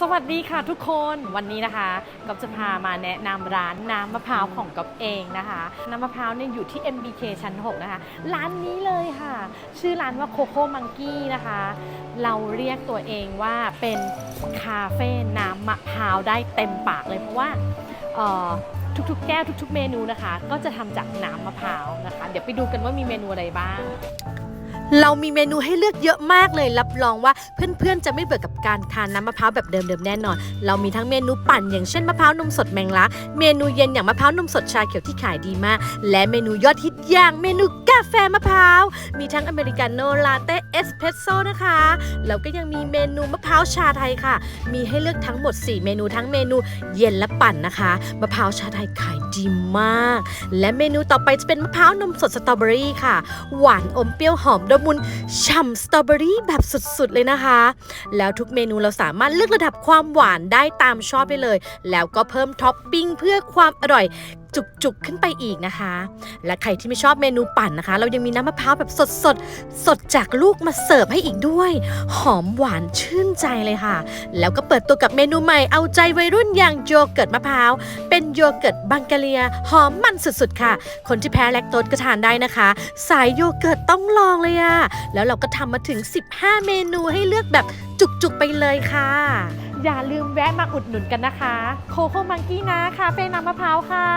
สวัสดีค่ะทุกคนวันนี้นะคะก๊อฟจะพามาแนะนำร้านน้ำมะพร้าวของก๊อฟเองนะคะ น้ำมะพร้าวเนี่ยอยู่ที่ MBK ชั้น 6 นะคะ ร้านนี้เลยค่ะ ชื่อร้านว่าโคโค่มังกี้นะคะ เราเรียกตัวเองว่าเป็นคาเฟ่น้ำมะพร้าวได้เต็มปากเลยเพราะว่าทุกๆ แก้วทุก ๆ เมนูนะคะ ก็จะทำจากน้ำมะพร้าวนะคะ เดี๋ยวไปดูกันว่ามีเมนูอะไรบ้าง เรามีเมนูให้เลือกเยอะมากเลย รับรองว่าเพื่อนๆ จะไม่เบื่อกับการทานน้ำมะพร้าวแบบเดิมๆ แน่นอน เรามีทั้งเมนูปั่นอย่างเช่นมะพร้าวนมสดแมงลัก เมนูเย็นอย่างมะพร้าวนมสดชาเขียวที่ขายดีมาก และเมนูยอดฮิตอย่างเมนูกาแฟมะพร้าว มีทั้งอเมริกาโน่ลาเต้เอสเพรสโซ่นะคะ แล้วก็ยังมีเมนูมะพร้าวชาไทยค่ะ มีให้เลือกทั้งหมด 4 เมนูทั้งเมนูเย็นและปั่นนะคะ มะพร้าวชาไทยขาย ดีมาก และเมนูต่อไปจะเป็นมะพร้าวนมสดสตรอเบอรี่ค่ะ หวานอมเปรี้ยวหอมละมุนฉ่ำสตรอเบอรี่แบบสุดๆเลยนะคะ แล้วทุกเมนูเราสามารถเลือกระดับความหวานได้ตามชอบได้เลย แล้วก็เพิ่มท็อปปิ้งเพื่อความอร่อย จุกๆขึ้นไปอีกนะคะ และใครที่ไม่ชอบเมนูปั่นนะคะ เรายังมีน้ำมะพร้าวแบบสดๆสดจากลูกมาเสิร์ฟให้อีกด้วย หอมหวานชื่นใจเลยค่ะ แล้วก็เปิดตัวกับเมนูใหม่เอาใจวัยรุ่นอย่างโยเกิร์ตมะพร้าวเป็นโยเกิร์ตบังกะเลียหอมมันสุดๆค่ะ คนที่แพ้แลคโตสก็ทานได้นะคะ สายโยเกิร์ตต้องลองเลยอะแล้วเราก็ทำมาถึง 15 เมนูให้เลือกแบบจุกๆไปเลยค่ะ อย่าลืมแวะมาอุดหนุนกันนะคะ โคโค่มังกี้นะคาเฟ่น้ำมะพร้าวค่ะ